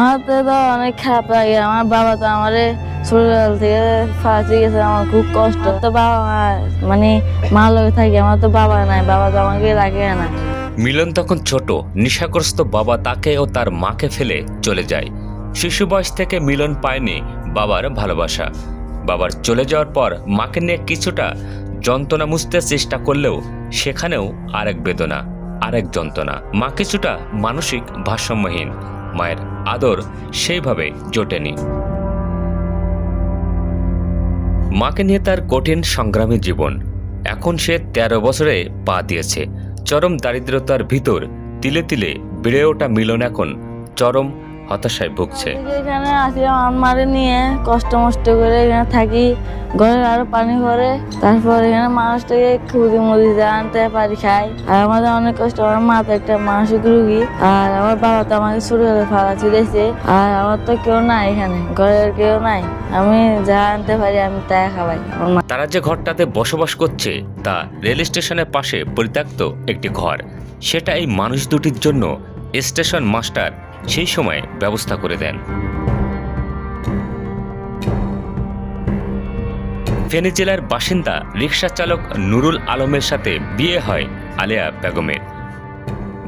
আমার তো অনেক খারাপ লাগে। আমার বাবা তো আমারে ছোটবেলা থেকে ফাঁসি গেছে, আমার খুব কষ্ট। তো বাবা মানে মা লোকে থাকি, আমার তো বাবা নাই, বাবা তো আমাকে রাখে না। মিলন তখন ছোট, নেশাগ্রস্ত বাবা তাকে ও তার মাকে ফেলে চলে যায়। শিশু বয়স থেকে মিলন পায়নি বাবার ভালোবাসা। বাবার চলে যাওয়ার পর মাকে নিয়ে কিছুটা যন্ত্রণা মুছতে চেষ্টা করলেও সেখানেও আরেক বেদনা, আরেক যন্ত্রণা। মা কিছুটা মানসিক ভারসাম্যহীন, মায়ের আদর সেইভাবে জোটেনি। মাকে নিয়ে তার কঠিন সংগ্রামী জীবন। এখন সে তেরো বছরে পা দিয়েছে। চরম দারিদ্রতার ভিতর তিলে তিলে বেড়ে ওঠা মিলন এখন চরম হতাশায় ভুগছে। এখানে আসি মারে নিয়ে কষ্ট মষ্ট করে এখানে থাকি ঘরে আরও পানি ভরে তারপর এখানে মানুষটাকে খুদি মুদি যা আনতে পারি খাই। আর আমাদের অনেক কষ্ট আমার মা তো একটা মানসিক রুগী আর আমার বাবা তো আমাকে ছোটবেলা ফালা ছিলেছে আর আমার তো কেউ নাই এখানে ঘরের কেউ নাই। আমি যা আনতে পারি আমি তাই মা তারা যে ঘরটাতে বসবাস করছে তা রেল স্টেশনের পাশে পরিত্যক্ত একটি ঘর। সেটা এই মানুষ দুটির জন্য স্টেশন মাস্টার সেই সময় ব্যবস্থা করে দেন। ফেনী জেলার বাসিন্দা রিক্সা চালক নুরুল আলমের সাথে বিয়ে হয় আলেয়া বেগমের।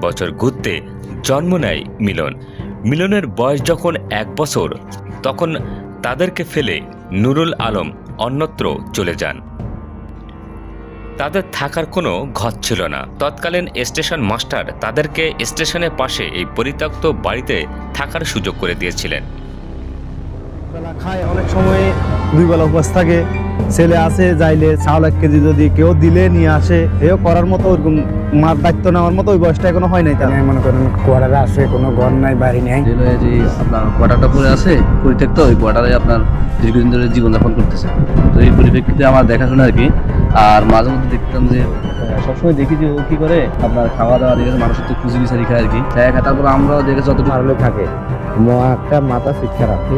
বছর ঘুরতে জন্ম নেয় মিলন। মিলনের বয়স যখন এক বছর, তখন তাদেরকে ফেলে নুরুল আলম অন্যত্র চলে যান। তাদের থাকার কোনো ঘর ছিল না। তৎকালীন স্টেশন মাস্টার তাদেরকে স্টেশনের পাশে এই পরিত্যক্ত বাড়িতে থাকার সুযোগ করে দিয়েছিলেন। বেলা খায় অনেক সময় দুই বেলা উপবাস থাকে। ছেলে আছে যাইলে চাউল এক কেজি যদি কেউ দিলে নিয়ে আসে এও করার মতো ওরকম মার দায়িত্ব নেওয়ার মতো ওই বয়সটা এখনও হয় নাই এখানে মনে করেন কোয়ার্টারে আসে কোনো ঘর নাই বাড়ি নেই। যে আপনার কোয়ার্টারটা পড়ে আছে পরিত্যক্ত ওই কোয়ার্টারে আপনার দীর্ঘদিন ধরে জীবনযাপন করতেছে। তো এই পরিপ্রেক্ষিতে আমার দেখাশোনা আর কি আর মাঝে মধ্যে দেখতাম যে সবসময় দেখি যে ও কি করে, আপনার খাওয়া দাওয়া দেখে মানুষের তো খুঁজে বিচারি খায় আর কি। তারপর আমরাও দেখে যতটুকু ভালো থাকে। একটা মাথা শিক্ষা রাখি।